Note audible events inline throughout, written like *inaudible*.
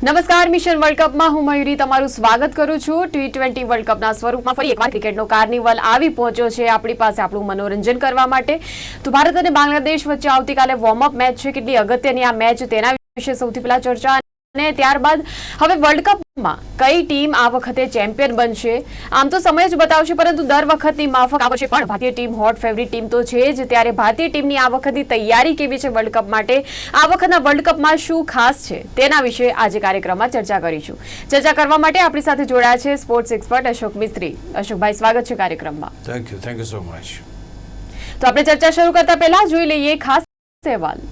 નમસ્કાર, mission world કપમાં હું મયુરી તમારું સ્વાગત કરું છું. ટી ટ્વેન્ટી વર્લ્ડ કપના સ્વરૂપમાં ફરી એકવાર ક્રિકેટનો કાર્નિવલ આવી પહોંચ્યો છે આપણી પાસે આપણું મનોરંજન કરવા માટે. તો ભારત અને બાંગ્લાદેશ વચ્ચે આવતીકાલે વોર્મઅપ મેચ છે. કેટલી અગત્યની આ મેચ તેના વિશે સૌથી પહેલા ચર્ચા અને ત્યારબાદ હવે વર્લ્ડ કપમાં કઈ ટીમ આ વખતે ચેમ્પિયન બનશે? આમ તો સમય જ બતાવશે પરંતુ દર વખતની માફક આવશે પણ ભારતીય ટીમ હોટ ફેવરિટ ટીમ તો છે જ. ત્યારે ભારતીય ટીમની આ વખતની તૈયારી કેવી છે વર્લ્ડ કપ માટે? આ વખતના વર્લ્ડ કપમાં શું ખાસ છે? તેના વિશે આજે કાર્યક્રમમાં ચર્ચા કરીશું. ચર્ચા કરવા માટે આપણી સાથે જોડાયા છે સ્પોર્ટ્સ એક્સપર્ટ અશોક મિસ્ત્રી. અશોકભાઈ સ્વાગત છે કાર્યક્રમમાં. Thank you thank you so much તો આપણે ચર્ચા શરૂ કરતા પહેલા જોઈ લઈએ ખાસ અહેવાલ.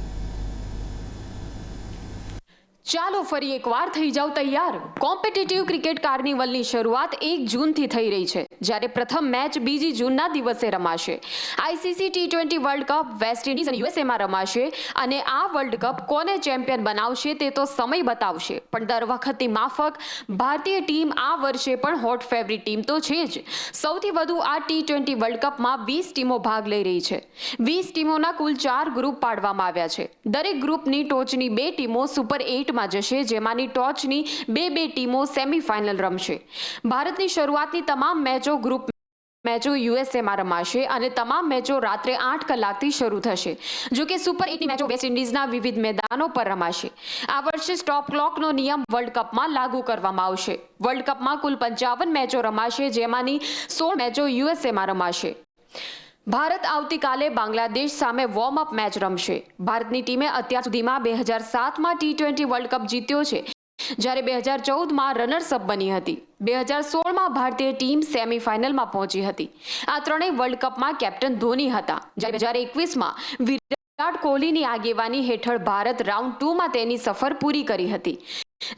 ચાલો ફરી એકવાર થઈ જાવ તૈયાર. કોમ્પિટિટિવ ક્રિકેટ કાર્નિવલની શરૂઆત એક જૂનથી થઈ રહી છે, જ્યારે પ્રથમ મેચ બીજી જૂનના દિવસે રમાશે. ICC T twenty World Cup West Indies અને યુએસએમાં રમાશે અને આ વર્લ્ડ કપ કોને ચેમ્પિયન બનાવશે તે તો સમય બતાવશે. પણ દર વખતની માફક, ભારતીય ટીમ આ વર્ષે પણ હોટ ફેવરિટ ટીમ તો છે જ. સૌથી વધુ આ ટી ટ્વેન્ટી વર્લ્ડ કપમાં વીસ ટીમો ભાગ લઈ રહી છે. વીસ ટીમોના કુલ ચાર ગ્રુપ પાડવામાં આવ્યા છે. દરેક ગ્રુપની ટોચની બે ટીમો સુપર એટમાં જશે, જેમાંની ટોચની બે બે ટીમો સેમીફાઇનલ રમશે. ભારતની શરૂઆતની તમામ મેચો ગ્રુપ મેચો યુએસએમાં રમાશે અને તમામ મેચો રાત્રે આઠ કલાકથી શરૂ થશે. જો કે સુપર એટની મેચો વેસ્ટ ઇન્ડિઝના વિવિધ મેદાનો પર રમાશે. આ વર્ષે સ્ટોપ ક્લોકનો નિયમ વર્લ્ડ કપમાં લાગુ કરવામાં આવશે. વર્લ્ડ કપમાં કુલ પંચાવન મેચો રમાશે, જેમાંની સોળ મેચો યુએસએમાં રમાશે. ભારત આવતીકાલે બાંગ્લાદેશ સામે વોર્મ અપ મેચ રમશે. ભારતની ટીમે અત્યાર સુધીમાં બે હજાર સાતમાં ટી ટ્વેન્ટી વર્લ્ડ કપ જીત્યો છે, જ્યારે બે હજાર ચૌદમાં રનર્સ અપ બની હતી. બે હજાર સોળમાં ભારતીય ટીમ સેમીફાઇનલમાં પહોંચી હતી. આ ત્રણેય વર્લ્ડ કપમાં કેપ્ટન ધોની હતા. જ્યારે બે હજાર એકવીસમાં વિરાટ કોહલીની આગેવાની હેઠળ ભારત રાઉન્ડ ટુમાં તેની સફર પૂરી કરી હતી.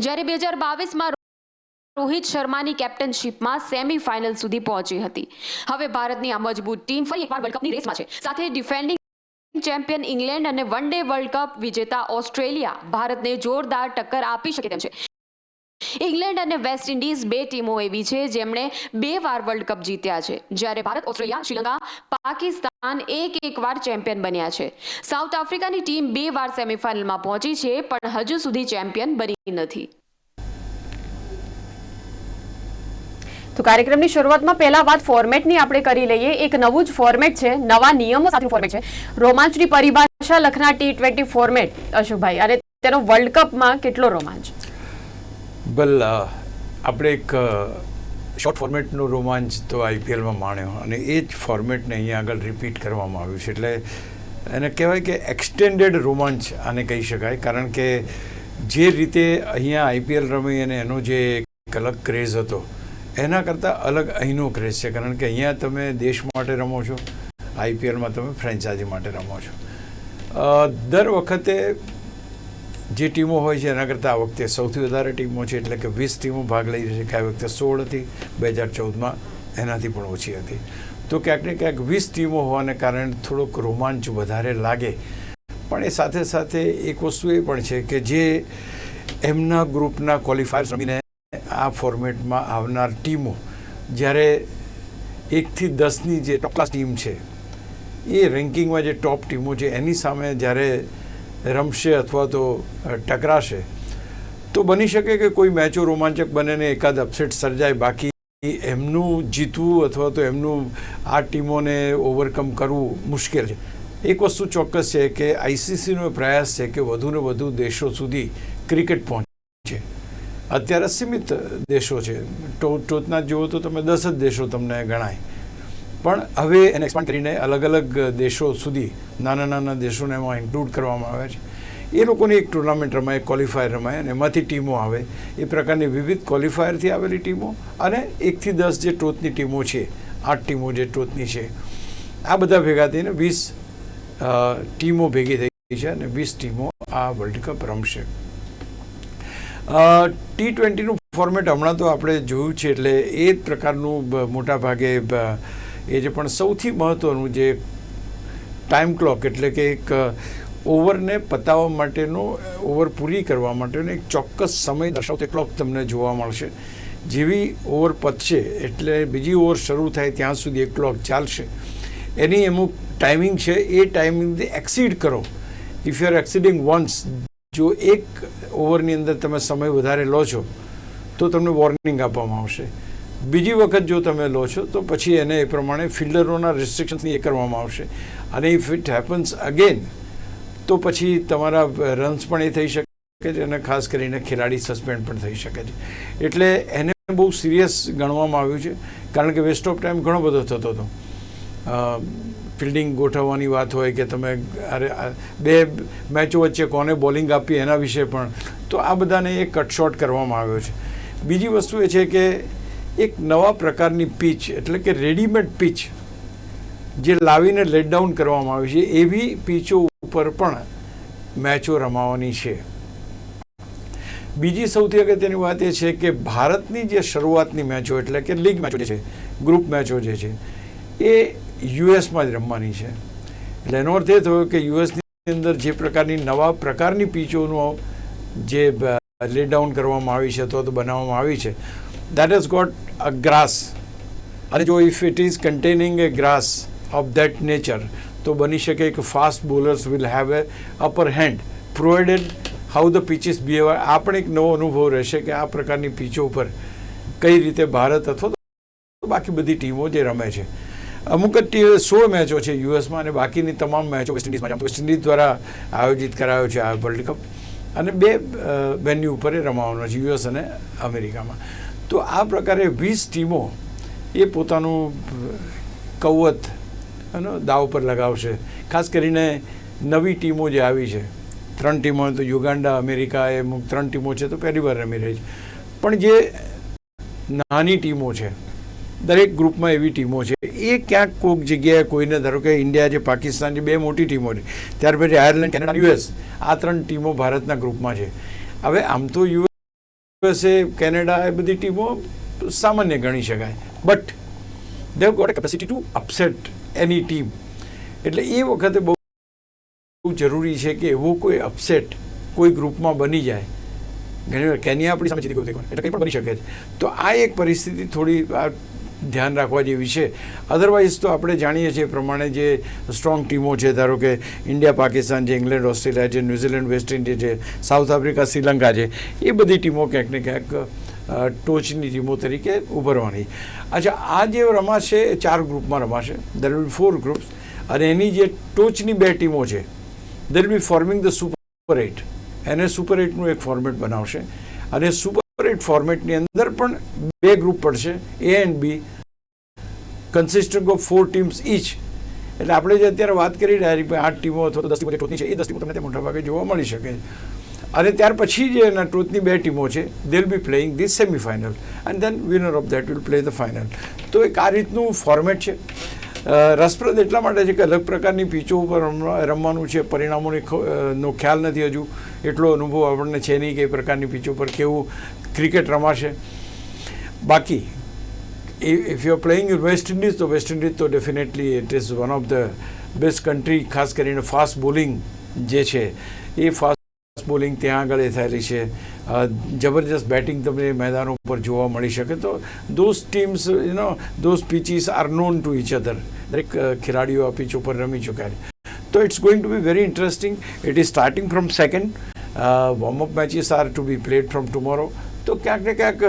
જ્યારે બે હજાર બાવીસમાં રોહિત શર્માની કેપ્ટનશીપમાં સેમીફાઇનલ સુધી પહોંચી હતી. હવે ભારતની આ મજબૂત ટીમ ફરી એકવાર વર્લ્ડ કપની રેસમાં છે. સાથે ડિફેન્ડિંગ ચેમ્પિયન ઇંગ્લેન્ડ અને વન ડે વર્લ્ડ કપ વિજેતા ઓસ્ટ્રેલિયા ભારતને જોરદાર ટક્કર આપી શકે તેમ છે. ઇંગ્લેન્ડ અને વેસ્ટ ઇન્ડિઝ બે ટીમો એવી છે જેમણે બે વાર વર્લ્ડ કપ જીત્યા છે. જ્યારે ભારત, ઓસ્ટ્રેલિયા, શ્રીલંકા, પાકિસ્તાન એક એક વાર ચેમ્પિયન બન્યા છે. સાઉથ આફ્રિકાની ટીમ બે વાર સેમીફાઇનલમાં પહોંચી છે, પણ હજુ સુધી ચેમ્પિયન બની નથી. તો કાર્યક્રમની શરૂઆતમાં પહેલા વાત ફોર્મેટની આપણે કરી લઈએ. એક નવું જ ફોર્મેટ છે. નવા નિયમો સાથે ફોર્મેટ છે. રોમાંચની પરિભાષા લખના ટી ટ્વેન્ટી ફોર્મેટ અશોકભાઈ, અને તેનો વર્લ્ડ કપમાં કેટલો રોમાંચ? બલ આપણે એક શોર્ટ ફોર્મેટનો રોમાંચ તો આઈપીએલમાં માણ્યો. અને એ જ ફોર્મેટને અહીંયા આગળ રિપીટ કરવામાં આવ્યું છે. એટલે એને કહેવાય કે એક્સટેન્ડેડ રોમાંચ આને કહી શકાય. કારણ કે જે રીતે અહીંયા આઈપીએલ રમી અને એનો જે એક અલગ ક્રેઝ હતો એના કરતાં અલગ અહીંનો ક્રેઝ છે. કારણ કે અહીંયા તમે દેશ માટે રમો છો આઈપીએલમાં તમે ફ્રેન્ચાઇઝી માટે રમો છો. દર વખતે જે ટીમો હોય છે, એના કરતાં આ વખતે સૌથી વધારે ટીમો છે, એટલે કે વીસ ટીમો ભાગ લઈ રહી છે આ વખતે સોળ હતી બે હજાર ચૌદમાં એનાથી પણ ઓછી હતી. તો ક્યાંક ને ક્યાંક વીસ ટીમો હોવાને કારણે થોડોક રોમાંચ વધારે લાગે. પણ એ સાથે સાથે એક વસ્તુ એ પણ છે કે જે એમના ગ્રુપના ક્વોલિફાયર્સ રમીને આ ફોર્મેટમાં આવનાર ટીમો, જ્યારે એકથી દસની જે ટોપ ટીમ છે, એ રેન્કિંગમાં જે ટોપ ટીમો છે, એની સામે જ્યારે રમશે અથવા તો ટકરાશે, તો બની શકે કે કોઈ મેચો રોમાંચક બને ને એકાદ અપસેટ સર્જાય, બાકી એમનું જીતવું અથવા તો એમનું આ ટીમોને ઓવરકમ કરવું મુશ્કેલ છે. એક વસ્તુ ચોક્કસ છે કે આઈસીસીનો પ્રયાસ છે કે વધુને વધુ દેશો સુધી ક્રિકેટ પહોંચે. અત્યારે સીમિત દેશો છે. ટોચ ટોચના જુઓ તો તમે દસ જ દેશો તમને ગણાય. પણ હવે એને એક્સપાન્ડ કરીને અલગ અલગ દેશો સુધી, નાના નાના દેશોને એમાં ઇન્ક્લુડ કરવામાં આવે છે. એ લોકોની એક ટુર્નામેન્ટ રમાય ક્વોલિફાયર રમાય અને એમાંથી ટીમો આવે. એ પ્રકારની વિવિધ ક્વોલિફાયરથી આવેલી ટીમો અને એકથી દસ જે ટોચની ટીમો છે, આઠ ટીમો જે ટોચની છે, આ બધા ભેગા થઈને વીસ ટીમો ભેગી થઈ છે અને વીસ ટીમો આ વર્લ્ડ કપ રમશે. ટી ટ્વેન્ટીનું ફોર્મેટ હમણાં તો આપણે જોયું છે એટલે એ જ પ્રકારનું મોટા ભાગે એ જે પણ સૌથી મહત્ત્વનું જે ટાઈમ ક્લોક એટલે કે એક ઓવરને પતાવવા માટેનો, ઓવર પૂરી કરવા માટેનો એક ચોક્કસ સમય દર્શાવતો ક્લોક તમને જોવા મળશે. જેવી ઓવર પતશે એટલે બીજી ઓવર શરૂ થાય ત્યાં સુધી એક ક્લોક ચાલશે. એની અમુક ટાઈમિંગ છે, એ ટાઈમિંગથી એક્સીડ કરો. If you are exceeding once જો એક ઓવરની અંદર તમે સમય વધારે લો છો, તો તમને વોર્નિંગ આપવામાં આવશે. બીજી વખત જો તમે લો છો, તો પછી એને એ પ્રમાણે ફિલ્ડરોના રિસ્ટ્રિક્શન્સની એ કરવામાં આવશે. અને ઇફ ઇટ હેપન્સ અગેન તો પછી તમારા રન્સ પણ એ થઈ શકે છે અને ખાસ કરીને ખેલાડી સસ્પેન્ડ પણ થઈ શકે છે. એટલે એને બહુ સિરિયસ ગણવામાં આવ્યું છે, કારણ કે વેસ્ટ ઓફ ટાઈમ ઘણો બધો થતો હતો. ફિલ્ડિંગ ગોઠવવાની વાત હોય કે તમે અરે બે મેચો વચ્ચે કોને બોલિંગ આપી એના વિશે પણ, તો આ બધાને એક કટશોટ કરવામાં આવ્યો છે. બીજી વસ્તુ એ છે કે એક નવા પ્રકારની પીચ એટલે કે રેડીમેડ પીચ જે લાવીને લેટ ડાઉન કરવામાં આવી છે, એવી પીચો ઉપર પણ મેચો રમાવાની છે. બીજી સૌથી અગત્યની વાત એ છે કે ભારતની જે શરૂઆતની મેચો, એટલે કે લીગ મેચો જે છે ગ્રુપ મેચો જે છે, એ યુએસમાં જ રમવાની છે. એટલે એનો અર્થ એ થયો કે યુએસની અંદર જે પ્રકારની નવા પ્રકારની પીચોનો જે લે ડાઉન કરવામાં આવી છે અથવા તો બનાવવામાં આવી છે that is got a grass અને જો if it is containing a grass of that nature તો બની શકે કે fast bowlers will have a upper hand provided how the pitches behave આ પણ એક નવો અનુભવ રહેશે કે આ પ્રકારની પીચો ઉપર કઈ રીતે ભારત અથવા તો બાકી બધી ટીમો જે રમે છે. અમુક જ સોળ મેચો છે યુએસમાં અને બાકીની તમામ મેચો વેસ્ટ ઇન્ડિઝમાં વેસ્ટ ઇન્ડિઝ દ્વારા આયોજિત કરાયો છે આ વર્લ્ડ કપ. અને બે વેન્યુ ઉપર રમાવાનો છે, યુએસ અને અમેરિકામાં. તો આ પ્રકારે વીસ ટીમો એ પોતાનું કૌવત એનો દાવ પર લગાવશે. ખાસ કરીને નવી ટીમો જે આવી છે. ત્રણ ટીમો તો યુગાન્ડા, અમેરિકા એ ત્રણ ટીમો છે તો પહેલી વાર રમી રહી છે. પણ જે નાની ટીમો છે દરેક ગ્રુપમાં એવી ટીમો છે. એ ક્યાંક કોઈક જગ્યાએ કોઈને ધારો કે ઇન્ડિયા જે પાકિસ્તાન જે બે મોટી ટીમો છે. ત્યાર પછી આયર્લેન્ડ, કેનેડા યુએસ. આ ત્રણ ટીમો ભારતના ગ્રુપમાં છે. હવે આમ તો યુએસએ, કેનેડા એ બધી ટીમો સામાન્ય ગણી શકાય. But they got capacity to upset any team એટલે એ વખતે બહુ જરૂરી છે કે એવો કોઈ અપસેટ કોઈ ગ્રુપમાં બની જાય. ઘણી વાર કેનિયા આપણી સામે જીતી ગયું એટલે કંઈ પણ બની શકે છે. તો આ એક પરિસ્થિતિ થોડી ધ્યાન રાખવા જેવી છે. અધરવાઇઝ તો આપણે જાણીએ છીએ પ્રમાણે જે સ્ટ્રોંગ ટીમો છે, ધારો કે ઇન્ડિયા પાકિસ્તાન છે ઇંગ્લેન્ડ ઓસ્ટ્રેલિયા છે ન્યૂઝીલેન્ડ વેસ્ટ ઇન્ડિઝ છે સાઉથ આફ્રિકા શ્રીલંકા છે, એ બધી ટીમો ક્યાંક ને ક્યાંક ટોચની ટીમો તરીકે ઉભરવાની. અચ્છા, આ જે રમાશે એ ચાર ગ્રુપમાં રમાશે. દેર વિલ ફોર ગ્રુપ્સ અને એની જે ટોચની બે ટીમો છે there be forming the super eight એને સુપર એટનું એક ફોર્મેટ બનાવશે અને સુપર એટ ફોર્મેટની અંદર પણ બે ગ્રુપ પડશે A and B consistent of four teams each એટલે આપણે જે અત્યારે વાત કરી રહ્યા છીએ આઠ ટીમો અથવા દસ ટીમો ટોચની છે, એ દસ ટીમો તમને ત્યાં મોટાભાગે જોવા મળી શકે. છે અને ત્યાર પછી જે એના ટોચની બે ટીમો છે they be playing this semifinal and then winner of that will play the final તો એક આ રીતનું ફોર્મેટ છે. રસપ્રદ એટલા માટે છે કે અલગ પ્રકારની પીચો ઉપર રમવા- રમવાનું છે. પરિણામોની નો ખ્યાલ નથી હજુ. એટલો અનુભવ આપણને છે નહીં કે એ પ્રકારની પીચો પર કેવું ક્રિકેટ રમાશે. બાકી if you are playing West Indies તો વેસ્ટ ઇન્ડિઝ તો definitely it is one of the best country ખાસ કરીને ફાસ્ટ બોલિંગ જે છે. એ ફાસ્ટ બોલિંગ ત્યાં આગળ એ થયેલી છે. જબરજસ્ત બેટિંગ તમને મેદાનો ઉપર જોવા મળી શકે તો those teams you know those pitches are known to each other દરેક ખેલાડીઓ આ પીચ ઉપર રમી ચૂક્યા છે. તો it's going to be very interesting it is starting from second warm up matches are to be played from tomorrow તો ક્યાંક ને ક્યાંક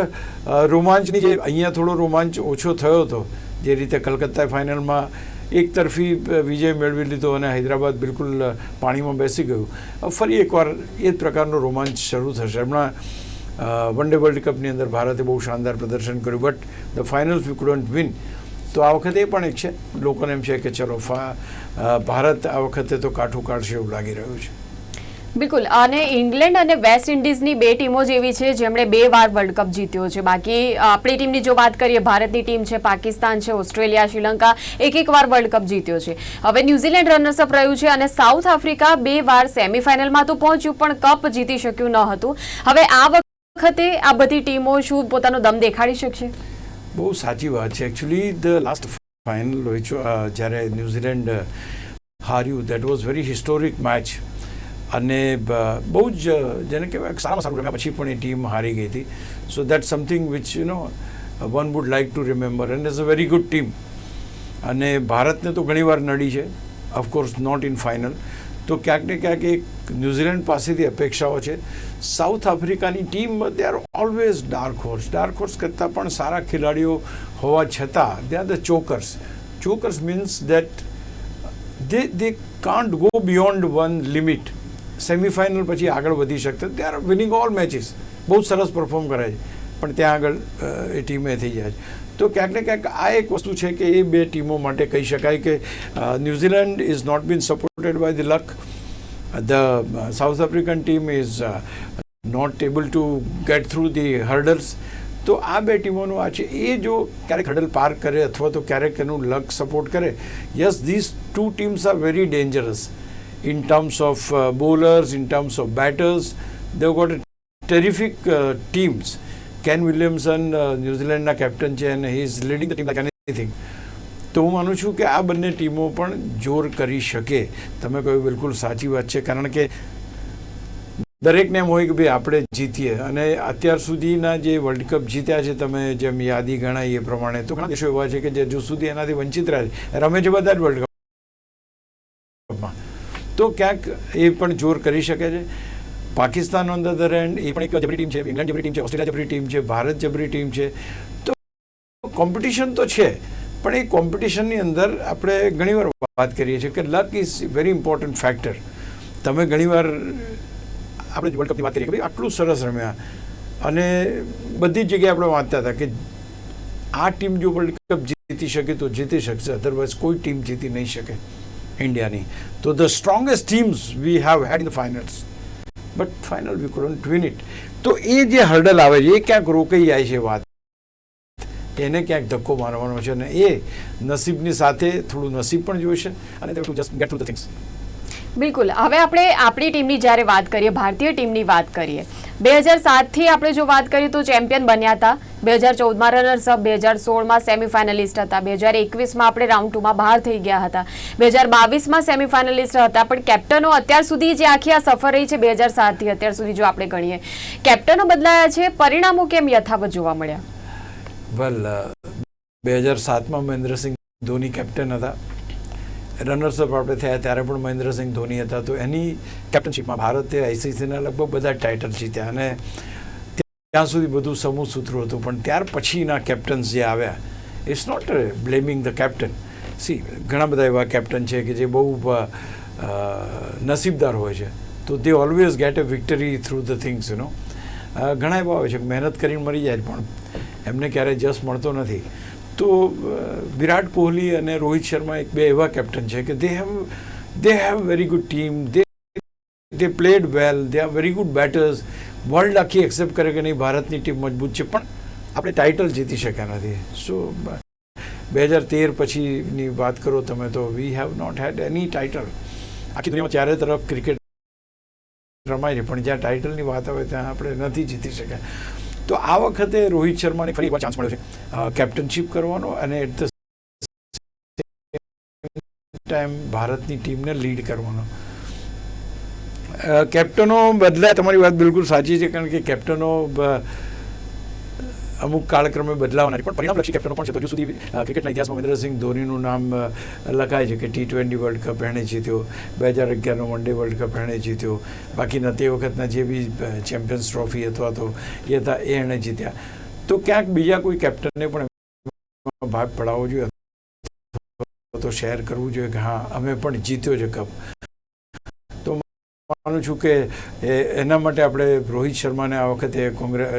રોમાંચની જે, અહીંયા થોડો રોમાંચ ઓછો થયો હતો, જે રીતે કલકત્તા ફાઇનલમાં એક તરફી વિજય મેળવી લીધો અને હૈદરાબાદ બિલકુલ પાણીમાં બેસી ગયું. ફરી એકવાર એ જ પ્રકારનો રોમાંચ શરૂ થશે. હમણાં વન ડે વર્લ્ડ કપની અંદર ભારતે બહુ શાનદાર પ્રદર્શન કર્યું, but the finals we couldn't win. તો આ વખતે એ પણ એક છે. લોકોને એમ છે કે ચલો ભારત આ વખતે તો કાઠું કાઢશે એવું લાગી રહ્યું છે. બિલકુલ. અને ઇંગ્લેન્ડ અને વેસ્ટ ઇન્ડિઝની બે ટીમો જેવી છે જેમણે બે વાર વર્લ્ડ કપ જીત્યો છે. બાકી આપણી ટીમની જો વાત કરીએ, ભારતની ટીમ છે, પાકિસ્તાન છે, ઓસ્ટ્રેલિયા, શ્રીલંકા, એક એક વાર વર્લ્ડ કપ જીત્યો છે. હવે ન્યૂઝીલેન્ડ રનર્સઅપ રહ્યું છે અને સાઉથ આફ્રિકા બે વાર સેમીફાઇનલમાં તો પહોંચ્યું, પણ કપ જીતી શક્યું ન હતું. હવે આ વખતે આ બધી ટીમો શું પોતાનો દમ દેખાડી શકશે? બહુ સાચી વાત છે. એકચ્યુઅલી ધ લાસ્ટ ફાઇનલ જ્યારે New Zealand હાર્યું that was very historic match અને બહુ જ, જેને કહેવાય સારામાં સારું રમ્યા પછી પણ એ ટીમ હારી ગઈ હતી. So that something which you know one would like to remember and is a very good team અને ભારતને તો ઘણીવાર નડી છે. ઓફકોર્સ નોટ ઇન ફાઇનલ તો ક્યાંક ને ક્યાંક એક ન્યૂઝીલેન્ડ પાસેથી અપેક્ષાઓ છે. South આફ્રિકાની team they are always dark horse dark horse કરતાં પણ સારા ખેલાડીઓ હોવા છતાં they are the chokers chokers means that they they can't go beyond one limit semifinal પછી આગળ વધી શકતા they are winning all matches બહુ સરસ પરફોર્મ કરે છે. પણ ત્યાં આગળ એ ટીમે થઈ જાય છે. તો ક્યાંક ને ક્યાંક આ એક વસ્તુ છે કે એ બે ટીમો માટે કહી શકાય કે New Zealand is not been supported by the luck the South African team is not able to get through the hurdles તો આ બે ટીમોનું આ છે. એ જો ક્યારેક હર્ડલ પાર કરે અથવા તો ક્યારેક એનું લક સપોર્ટ કરે yes this two teams are very dangerous in terms of uh, bowlers, in terms of batters. They've got terrific uh, teams. Kane Williamson ન્યૂઝીલેન્ડના captain છે અને he is leading the team like anything તો હું માનું છું કે આ બંને ટીમો પણ જોર કરી શકે તમે કહ્યું બિલકુલ સાચી વાત છે કારણ કે દરેકને એમ હોય કે ભાઈ આપણે જીતીએ અને અત્યાર સુધીના જે વર્લ્ડ કપ જીત્યા છે તમે જેમ યાદી ગણાય એ પ્રમાણે તો ઘણા દેશો એવા છે કે જે હજુ સુધી એનાથી વંચિત રહ્યા રમે છે બધા જ વર્લ્ડ કપમાં તો ક્યાંક એ પણ જોર કરી શકે છે. Pakistan on the other end એ પણ એક જબરી ટીમ છે, ઇંગ્લેન્ડ જબરી ટીમ છે, ઓસ્ટ્રેલિયા જબરી ટીમ છે, ભારત જબરી ટીમ છે. તો કોમ્પિટિશન તો છે, પણ એ કોમ્પિટિશનની અંદર આપણે ઘણીવાર વાત કરીએ છીએ કે luck is very important factor. તમે ઘણીવાર આપણે વર્લ્ડ કપની વાત કરીએ કે ભાઈ આટલું સરસ રમ્યા. અને બધી જગ્યાએ આપણે વાંચતા હતા કે આ ટીમ જો વર્લ્ડ કપ જીતી શકે તો જીતી શકશે અધરવાઇઝ કોઈ ટીમ જીતી નહીં શકે. ઇન્ડિયાની તો the strongest teams we have had in the finals but final we couldn't win it તો એ જે હર્ડલ આવે છે એ ક્યાંક રોકાઈ જાય છે વાત એને ક્યાંક ધક્કો મારવાનો છે અને એ નસીબની સાથે થોડું નસીબ પણ જોઈશે અને just get to the things બિલકુલ. હવે આપણે આપણી ટીમની જ્યારે વાત કરીએ, ભારતીય ટીમની વાત કરીએ, બે હજાર સાતથી આપણે જો વાત કરીએ તો ચેમ્પિયન બન્યા હતા. બે હજાર ચૌદમાં રનર્સ અપ બે હજાર સોળમાં સેમિફાઇનલિસ્ટ હતા. બે હજાર એકવીસમાં આપણે રાઉન્ડ ટુમાં બહાર થઈ ગયા હતા. બે હજાર બાવીસમાં સેમિફાઇનલિસ્ટ હતા. પણ કેપ્ટનો અત્યાર સુધી જે આખી આ સફર રહી છે બે હજાર સાતથી અત્યાર સુધી જો આપણે ગણીએ કેપ્ટનો બદલાયા છે, પરિણામો કેમ યથાવત જોવા મળ્યા? વેલ બે હજાર સાતમાં મહેન્દ્રસિંહ ધોની કેપ્ટન હતા. રનર્સઅપ આપણે થયા ત્યારે પણ મહેન્દ્રસિંહ ધોની હતા તો એની કેપ્ટનશીપમાં ભારતે આઈસીસીના લગભગ બધા ટાઇટલ જીત્યા અને ત્યાં સુધી બધું સમૂહ સૂત્રો હતું. પણ ત્યાર પછીના કેપ્ટન્સ જે આવ્યા it's not blaming the captaincy ઘણા બધા એવા કેપ્ટન છે કે જે બહુ નસીબદાર હોય છે. તો they always get a victory through the things you know ઘણા એવા હોય છે મહેનત કરીને મરી જાય, પણ એમને ક્યારેય જસ મળતો નથી. તો વિરાટ કોહલી અને રોહિત શર્મા એક બે એવા કેપ્ટન છે કે they have they have very good team they they played well they are very good batters world આખી એક્સેપ્ટ કરે કે નહીં, ભારતની ટીમ મજબૂત છે, પણ આપણે ટાઇટલ જીતી શક્યા નથી. સો બે હજાર તેર પછીની વાત કરો તમે તો we have not had any title આખી દુનિયામાં ચારે તરફ ક્રિકેટ રમાય છે, પણ જ્યાં ટાઇટલની વાત આવે, ત્યાં આપણે નથી જીતી શક્યા. તો આ વખતે રોહિત શર્માને ફરી એકવાર ચાન્સ મળ્યો છે. કેપ્ટનશીપ કરવાનો અને એટ ધ ટાઈમ ભારતની ટીમને લીડ કરવાનો. કેપ્ટનો બદલાય, તમારી વાત બિલકુલ સાચી છે, કારણ કે કેપ્ટનો અમુક કાળક્રમે બદલાવાના છે પણ પરિણામલક્ષી કેપ્ટનો પણ છે. હજુ સુધી ક્રિકેટના ઇતિહાસમાં મહેન્દ્રસિંહ ધોનીનું નામ લખાય છે કે ટી ટ્વેન્ટી વર્લ્ડ કપ એણે જીત્યો. બે હજાર અગિયારનો વન ડે વર્લ્ડ કપ એણે જીત્યો. બાકીના તે વખતના જે બી ચેમ્પિયન્સ ટ્રોફી અથવા તો એ હતા, એ એણે જીત્યા. તો ક્યાંક બીજા કોઈ કેપ્ટનને પણ ભાગ પડાવવો જોઈએ તો શેર કરવું જોઈએ કે હા, અમે પણ જીત્યો છે કપ માનું છું કે એના માટે આપણે રોહિત શર્માને આ વખતે કોંગ્રેસ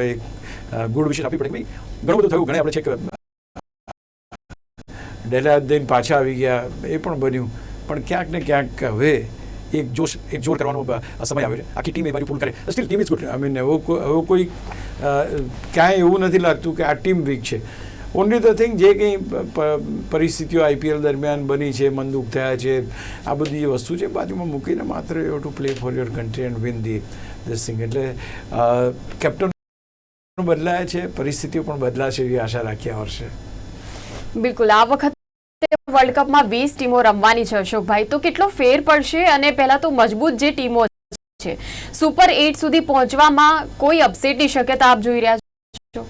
ગુડ વિશેષ આપવી પડે. ઘણું બધું થયું, ઘણે આપણે છે કે ડેલાદીન પાછા આવી ગયા, એ પણ બન્યું. પણ ક્યાંક ને ક્યાંક હવે એક જોશ, એક જોર કરવાનો સમય આવ્યો છે. આખી ટીમ એ બાજુ ફૂલ કરે. Still team is good I mean એવો એવો કોઈ ક્યાંય એવું નથી લાગતું કે આ ટીમ વીક છે. ઓનલી ધ થિંગ જે કંઈ પરિસ્થિતિઓ આઈપીએલ દરમિયાન બની છે મનદુખ થયા છે, આ બધી જે વસ્તુ છે બાજુમાં મૂકીને માત્ર you to play for your country and win the this thing એટલે કેપ્ટન બદલાયા છે પરિસ્થિતિઓ પણ બદલાશે એવી આશા રાખીએ આ વર્ષે. બિલકુલ. આ વખતે વર્લ્ડ કપમાં વીસ ટીમો રમવાની છે અશોકભાઈ. તો કેટલો ફેર પડશે અને પહેલા તો મજબૂત જે ટીમો છે સુપર એટ સુધી પહોંચવામાં કોઈ અપસેટની શક્યતા આપ જોઈ રહ્યા છો?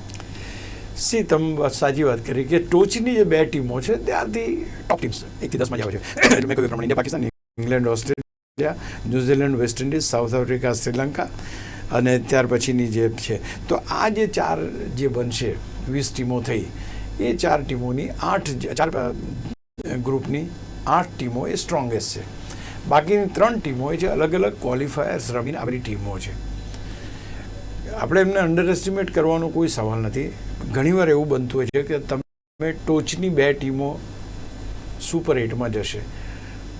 સી તમે સાચી વાત કરી કે ટોચની જે બે ટીમો છે ત્યાંથી ટોપ ટીમ્સ એકથી દસમાં જ આવે છે. *coughs* મેં કહ્યું પ્રમાણે India Pakistan England Australia New Zealand West Indies South Africa Sri Lanka. અને ત્યાર પછીની જે છે. તો આ જે ચાર જે બનશે, વીસ ટીમો થઈ, એ ચાર ટીમોની આઠ ચાર ગ્રુપની આઠ ટીમો એ સ્ટ્રોંગેસ્ટ છે. બાકીની ત્રણ ટીમો એ છે અલગ અલગ ક્વોલિફાયર્સ રમીને આ બધી ટીમો છે. આપણે એમને અંડર એસ્ટિમેટ કરવાનો કોઈ સવાલ નથી. ઘણીવાર એવું બનતું હોય છે કે તમે ટોચની બે ટીમો સુપર એટમાં જશે.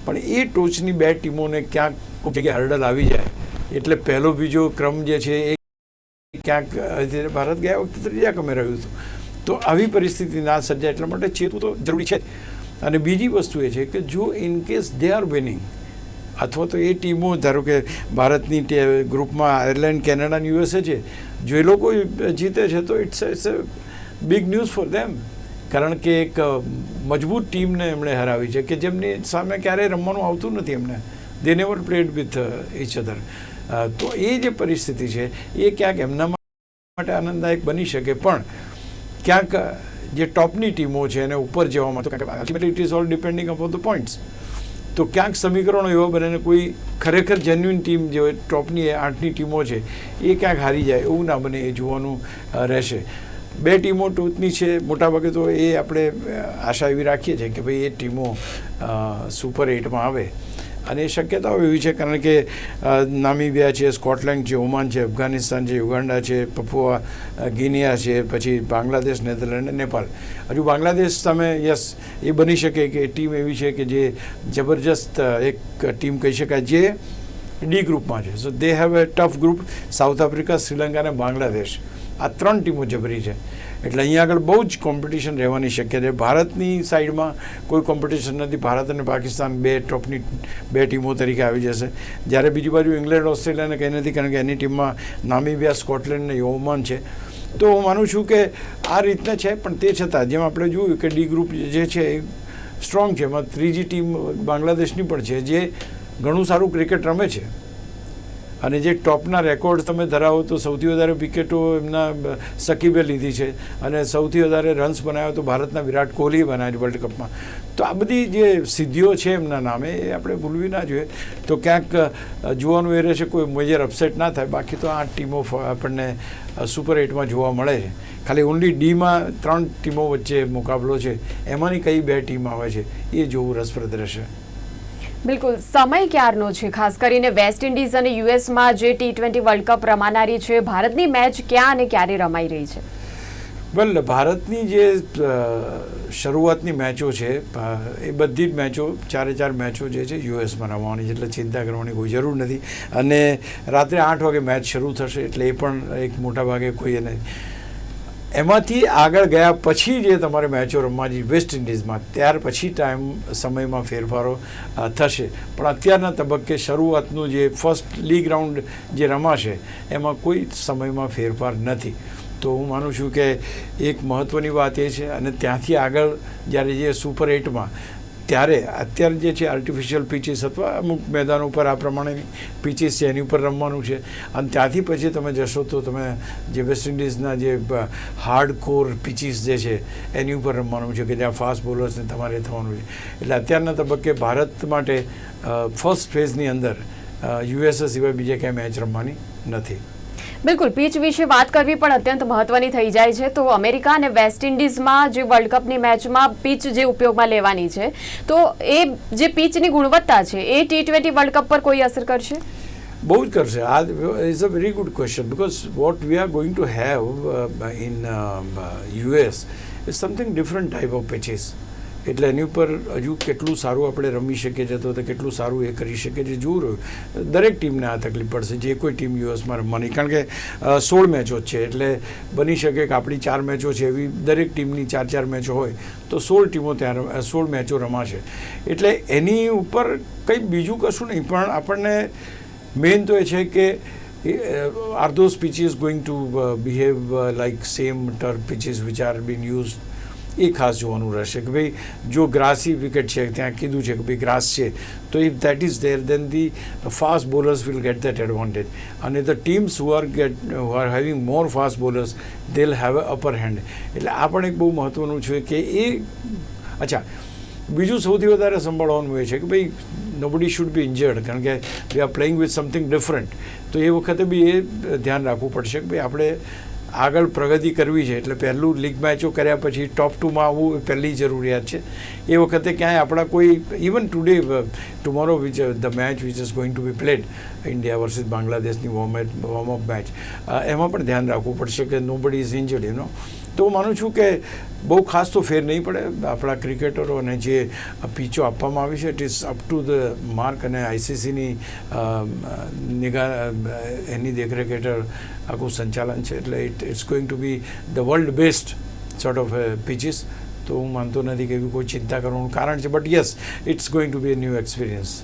પણ એ ટોચની બે ટીમોને ક્યાંક જગ્યાએ હર્ડલ આવી જાય એટલે પહેલો બીજો ક્રમ જે છે એ ક્યાંક જ્યારે ભારત ગયા વખતે ત્રીજા ક્રમે રહ્યું હતું. તો આવી પરિસ્થિતિ ના સર્જાય એટલા માટે ચેતવું તો જરૂરી છે અને બીજી વસ્તુ એ છે કે જો in case they are winning અથવા તો એ ટીમો, ધારો કે ભારતની ગ્રુપમાં આયર્લેન્ડ કેનેડા અને યુએસએ છે, જો એ લોકો જીતે છે તો it's it's a big news for them કારણ કે એક મજબૂત ટીમને એમણે હરાવી છે કે જેમની સામે ક્યારેય રમવાનું આવતું નથી એમને. They never played with each other તો એ જે પરિસ્થિતિ છે એ ક્યાંક એમના માટે આનંદદાયક બની શકે. પણ ક્યાંક જે ટોપની ટીમો છે એને ઉપર જવામાં તો ultimately it is all depending upon the points તો ક્યાંક સમીકરણો એવા બને કોઈ ખરેખર જેન્યુઇન ટીમ જે હોય, ટોપની આઠની ટીમો છે એ ક્યાંક હારી જાય એવું ના બને એ જોવાનું રહેશે. બે ટીમો ટોચની છે મોટાભાગે તો એ આપણે આશા એવી રાખીએ છીએ કે ભાઈ એ ટીમો સુપર એટમાં આવે. અને એ શક્યતાઓ એવી છે, કારણ કે નામીબિયા છે, સ્કોટલેન્ડ છે, ઓમાન છે, અફઘાનિસ્તાન છે, યુગાન્ડા છે, પપુઆ ગિનિયા છે, પછી બાંગ્લાદેશ, નેધરલેન્ડ અને નેપાલ હજુ બાંગ્લાદેશ સામે, યસ, એ બની શકે કે ટીમ એવી છે કે જે જબરજસ્ત એક ટીમ કહી શકાય જે ડી ગ્રુપમાં છે. So they have a tough group South Africa Sri Lanka અને બાંગ્લાદેશ. આ ત્રણ ટીમો જબરી છે. એટલે અહીંયા આગળ બહુ જ કોમ્પિટિશન રહેવાની શક્યતા છે. ભારતની સાઈડમાં કોઈ કોમ્પિટિશન નથી. ભારત અને પાકિસ્તાન બે ટોપની બે ટીમો તરીકે આવી જશે. જ્યારે બીજી બાજુ ઇંગ્લેન્ડ, ઓસ્ટ્રેલિયાને કંઈ નથી, કારણ કે એની ટીમમાં નામીબિયા, સ્કોટલેન્ડ ને ઓમાન છે. તો હું માનું છું કે આ રીતના છે, પણ તે છતાં જેમ આપણે જોયું કે ડી ગ્રુપ જે છે એ સ્ટ્રોંગ છે. એમાં ત્રીજી ટીમ બાંગ્લાદેશની પણ છે, જે ઘણું સારું ક્રિકેટ રમે છે. અને જે ટોપના રેકોર્ડ તમે ધરાવો તો સૌથી વધારે વિકેટો એમના સકીબે લીધી છે. અને સૌથી વધારે રન્સ બનાવ્યો તો ભારતના વિરાટ કોહલીએ બનાવ્યા વર્લ્ડ કપમાં તો આ બધી જે સિદ્ધિઓ છે એમના નામે, એ આપણે ભૂલવી ના જોઈએ. તો ક્યાંક જોવાનું એ રહેશે કોઈ મેજર અપસેટ ના થાય. બાકી તો આ ટીમો આપણને સુપર એટમાં જોવા મળે છે. ખાલી ઓનલી ડીમાં ત્રણ ટીમો વચ્ચે મુકાબલો છે. એમાંની કઈ બે ટીમ આવે છે, એ જોવું રસપ્રદ રહેશે. બિલકુલ, સમય ક્યારનો છે? ખાસ કરીને વેસ્ટ ઇન્ડિઝ અને યુએસમાં જે ટી ટ્વેન્ટી વર્લ્ડ કપ રમાનારી છે, ભારતની મેચ ક્યાં અને ક્યારે રમાઈ રહી છે? વેલ ભારતની જે શરૂઆતની મેચો છે એ બધી જ મેચો, ચારે ચાર મેચો જે છે, યુએસમાં રમવાની છે, એટલે ચિંતા કરવાની કોઈ જરૂર નથી. અને રાત્રે આઠ વાગે મેચ શરૂ થશે, એટલે એ પણ એક મોટા ભાગે કોઈ એને એમાંથી આગળ ગયા પછી જે તમારે મેચો રમવાની વેસ્ટ ઇન્ડિઝમાં ત્યાર પછી ટાઈમ સમયમાં ફેરફારો થશે. પણ અત્યારના તબક્કે શરૂઆતનું જે ફર્સ્ટ લીગ રાઉન્ડ જે રમાશે, એમાં કોઈ સમયમાં ફેરફાર નથી. તો હું માનું છું કે એક મહત્ત્વની વાત એ છે અને ત્યાંથી આગળ જ્યારે જે સુપર એટમાં ત્યારે અત્યારે જે છે આર્ટિફિશિયલ પીચીસ અથવા અમુક મેદાન ઉપર આ પ્રમાણેની પીચીસ છે, એની ઉપર રમવાનું છે. અને ત્યાંથી પછી તમે જશો તો તમે જે વેસ્ટ ઇન્ડિઝના જે હાર્ડ કોર પીચીસ જે છે, એની ઉપર રમવાનું છે કે જ્યાં ફાસ્ટ બોલર્સને તમારે થવાનું છે. એટલે અત્યારના તબક્કે ભારત માટે ફર્સ્ટ ફેઝની અંદર યુએસએ સિવાય બીજે ક્યાંય મેચ રમવાની નથી. બિલકુલ, પીચ વિશે વાત કરવી પણ અત્યંત મહત્વની થઈ જાય છે. તો અમેરિકા અને વેસ્ટ ઇન્ડિઝમાં જે વર્લ્ડ કપની મેચમાં પીચ જે ઉપયોગમાં લેવાની છે, તો એ જે પીચની ગુણવત્તા છે, એ ટી ટ્વેન્ટી વર્લ્ડ કપ પર કોઈ અસર કરશે? બહુ જ કરશે. આ is a very good question because what we are going to have in US is something different type of pitches એટલે એની ઉપર હજુ કેટલું સારું આપણે રમી શકીએ છીએ તો કેટલું સારું એ કરી શકીએ છીએ. જોવું રહ્યું દરેક ટીમને આ તકલીફ પડશે. જે કોઈ ટીમ યુએસમાં રમવાની. કારણ કે સોળ મેચો જ છે. એટલે બની શકે કે આપણી ચાર મેચો છે એવી દરેક ટીમની ચાર ચાર મેચો હોય, તો સોળ ટીમો ત્યાં સોળ મેચો રમાશે. એટલે એની ઉપર કંઈ બીજું કશું નહીં. પણ આપણને મેઇન તો એ છે કે are those pitches going to behave same like same turf pitches which are being used એ ખાસ જોવાનું રહેશે કે ભાઈ, જો ગ્રાસી વિકેટ છે, ત્યાં કીધું છે કે ભાઈ ગ્રાસ છે, તો if that is there then the fast bowlers will get that advantage અને the teams who are get who are having more fast bowlers they'll have a upper hand એટલે આ પણ એક બહુ મહત્ત્વનું છે કે એ, અચ્છા, બીજું સૌથી વધારે સંભાળવાનું એ છે કે ભાઈ નોબડી શુડ બી ઇન્જર્ડ કારણ કે we are playing with something different તો એ વખતે બી એ ધ્યાન રાખવું પડશે કે ભાઈ આપણે આગળ પ્રગતિ કરવી છે. એટલે પહેલું લીગ મેચો કર્યા પછી ટોપ ટુમાં આવવું એ પહેલી જરૂરિયાત છે. એ વખતે ક્યાંય આપણા કોઈ even today tomorrow which the match which is going to be played India versus બાંગ્લાદેશની વોર્મ વોર્મઅપ મેચ એમાં પણ ધ્યાન રાખવું પડશે કે નો બડી ઇઝ ઇન્જર્ડ યુ નો તો માનું છું કે બહુ ખાસ તો ફેર નહીં પડે. આપણા ક્રિકેટરો અને જે પીચો આપવામાં આવી છે it is up to the mark અને આઈસીસીની નિગા, એની દેખરેખ હેઠળ આખું સંચાલન છે. એટલે it it's going to be the world best sort of pitches તો હું માનતો નથી કે એવી કોઈ ચિંતા કરવાનું કારણ છે. But yes it's going to be a new experience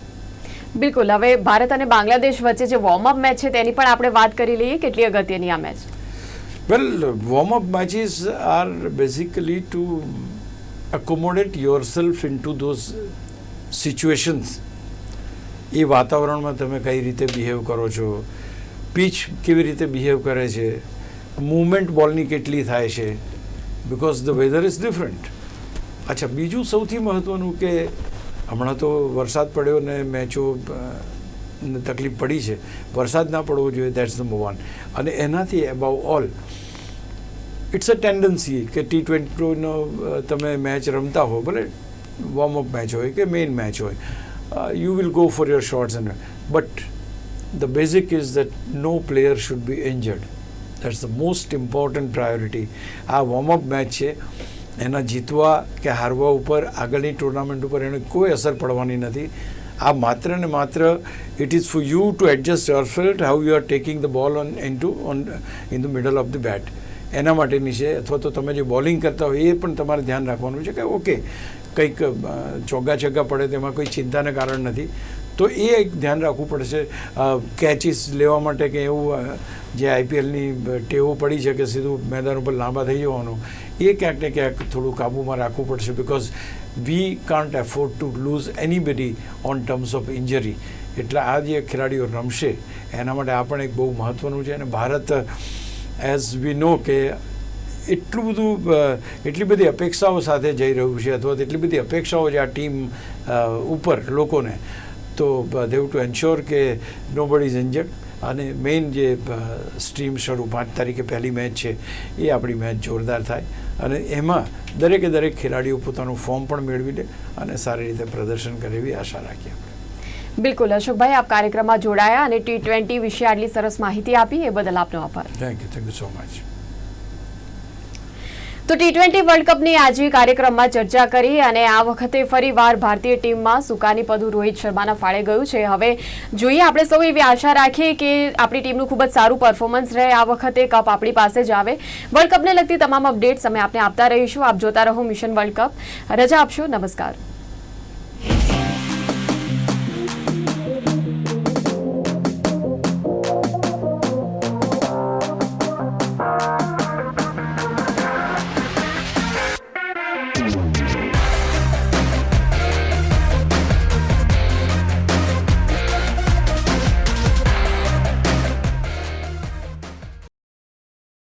બિલકુલ. હવે ભારત અને બાંગ્લાદેશ વચ્ચે જે વોર્મઅપ મેચ છે, તેની પણ આપણે વાત કરી લઈએ. કેટલી અગત્યની આ match Well, warm up matches are basically to accommodate yourself into those situations. એ વાતાવરણમાં તમે કઈ રીતે બિહેવ કરો છો? પીચ કેવી રીતે બિહેવ કરે છે? મૂવમેન્ટ બોલની કેટલી થાય છે? Because the weather is different અચ્છા બીજું સૌથી મહત્ત્વનું કે હમણાં તો વરસાદ પડ્યો ને મેચો તકલીફ પડી છે. વરસાદ ના પડવો જોઈએ દેટ્સ નંબર વન અને એનાથી above all it's a tendency કે ટી ટ્વેન્ટીનો તમે મેચ રમતા હો, ભલે વોર્મઅપ મેચ હોય કે મેઇન મેચ હોય you will go for your shorts and but the basic is that no player should be injured that's the most important priority આ વોર્મઅપ મેચ છે, એના જીતવા કે હારવા ઉપર, આગળની ટુર્નામેન્ટ ઉપર એને કોઈ અસર પડવાની નથી. આ માત્ર ને માત્ર it is for you to adjust your field how you are taking the ball on in to on in the middle of the bat એના માટેની છે, અથવા તો તમે જે બોલિંગ કરતા હોય એ પણ તમારે ધ્યાન રાખવાનું છે કે ઓકે, કંઈક ચોગ્ગા છગ્ગા પડે તેમાં કોઈ ચિંતાને કારણ નથી. તો એ એક ધ્યાન રાખવું પડશે. કેચીસ લેવા માટે કે એવું જે આઈપીએલની ટેવો પડી છે કે સીધું મેદાન ઉપર લાંબા થઈ જવાનું, એ ક્યાંક ને ક્યાંક થોડું કાબૂમાં રાખવું પડશે because we can't afford to lose anybody on terms of injury એટલે આ જે ખેલાડીઓ રમશે, એના માટે આ પણ એક બહુ મહત્ત્વનું છે અને ભારત એઝ વી નો કે એટલું બધું એટલી બધી અપેક્ષાઓ સાથે જઈ રહ્યું છે અથવા એટલી બધી અપેક્ષાઓ છે આ ટીમ ઉપર લોકોને, તો દેવ ટુ એન્શ્યોર કે નો બડી ઇઝ અને મેઇન જે સ્ટ્રીમ શરૂ પાંચ તારીખે પહેલી મેચ છે, એ આપણી મેચ જોરદાર થાય. અને એમાં દરેકે દરેક ખેલાડીઓ પોતાનું ફોર્મ પણ મેળવી લે અને સારી રીતે પ્રદર્શન કરે એવી આશા રાખીએ બિલકુલ અશોકભાઈ આપ કાર્યક્રમમાં જોડાયા અને ટી ટ્વેન્ટી વિશે આટલી સરસ માહિતી આપી એ બદલ આપનો આભાર. Thank you thank you so much તો ટી ટ્વેન્ટી વર્લ્ડ કપની આજે કાર્યક્રમમાં ચર્ચા કરી અને આ વખતે ફરીવાર ભારતીય ટીમમાં સુકાની પદું રોહિત શર્માના ફાળે ગયું છે. હવે જોઈએ આપણે સૌ એવી આશા રાખીએ કે આપણી ટીમનું ખૂબ જ સારું પરફોર્મન્સ રહે આ વખતે કપ આપણી પાસે જ આવે. વર્લ્ડ કપને લગતી તમામ અપડેટ્સ અમે આપને આપતા રહીશું. આપ જોતા રહો મિશન વર્લ્ડ કપ રજા આપશો. નમસ્કાર.